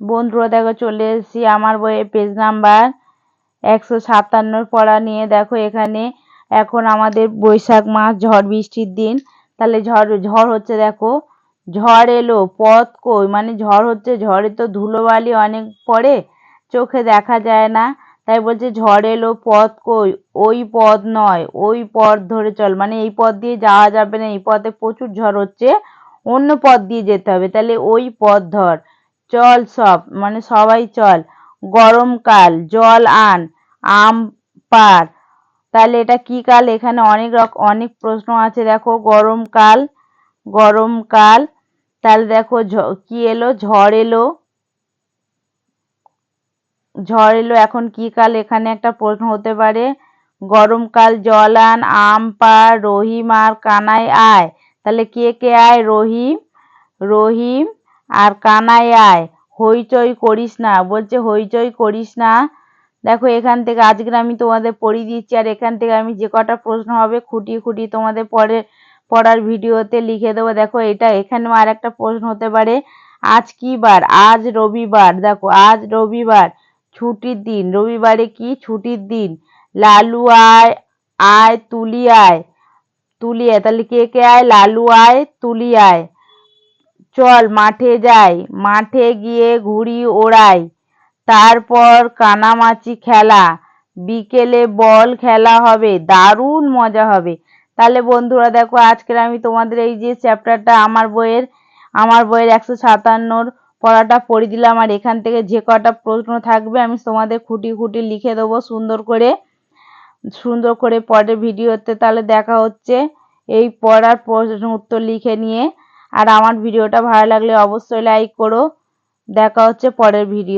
বন্ধুরা, দেখো চলে এসেছি আমার বইয়ের পেজ নাম্বার একশো সাতান্নর পড়া নিয়ে। দেখো এখানে এখন আমাদের বৈশাখ মাস, ঝড় বৃষ্টির দিন। তাহলে ঝড় ঝড় হচ্ছে দেখো, ঝড় এলো, পথ কই? মানে ঝড় হচ্ছে, ঝড়ে তো ধুলোবালি অনেক পড়ে, চোখে দেখা যায় না। তাই বলছে ঝড় এলো, পথ কই? ওই পথ নয়, ওই পথ ধরে চল। মানে এই পথ দিয়ে যাওয়া যাবে না, এই পথে প্রচুর ঝড় হচ্ছে, অন্য পথ দিয়ে যেতে হবে। তাহলে ওই পথ ধর। চল সব মানে সবাই চল। গরমকাল জল আন, আম পার। তাহলে এটা কি কাল? এখানে অনেক রকম অনেক প্রশ্ন আছে। দেখো গরমকাল গরমকাল তাহলে দেখো কি এলো? ঝড় এলো। ঝড় এলো, এখন কি কাল? এখানে একটা প্রশ্ন হতে পারে। গরমকাল জল আন, আম পার, রহিম আর কানাই আয়। তাহলে কে কে আয়? রহিম রহিম আর কানাই আয়, হইচই করিস না। বলছে, হইচই করিস না। দেখো, এখান থেকে আজকে আমি তোমাদের পড়িয়ে দিচ্ছি, আর এখান থেকে আমি যে কটা প্রশ্ন হবে খুঁটিয়ে খুঁটিয়ে তোমাদের পরে পড়ার ভিডিওতে লিখে দেবো। দেখো, এটা এখানেও আর একটা প্রশ্ন হতে পারে, আজ কি বার? আজ রবিবার। দেখো, আজ রবিবার, ছুটির দিন। রবিবারে কি? ছুটির দিন। লালু আয় আয়, তুলি আয় তুলি আয়। তাহলে কে কে আয়? লালু আয়, তুলি আয়। চল, মাঠে যাই। মাঠে গিয়ে ঘুড়ি ওড়াই। তারপর কানামাছি খেলা। বিকেলে বল খেলা হবে। দারুণ মজা হবে। তাহলে বন্ধুরা, দেখো, আজকের আমি তোমাদের এই যে চ্যাপ্টারটা আমার বইয়ের আমার বইয়ের একশো সাতান্নর পড়াটা পড়ে দিলাম। আর এখান থেকে যে কটা প্রশ্ন থাকবে, আমি তোমাদের খুঁটি খুঁটি লিখে দেবো সুন্দর করে। সুন্দর করে পরের ভিডিওতে তাহলে দেখা হচ্ছে। এই পড়ার প্রশ্ন উত্তর লিখে নিয়ে আর আমার ভিডিওটা ভালো লাগলে অবশ্যই লাইক করো। দেখা হচ্ছে পরের ভিডিও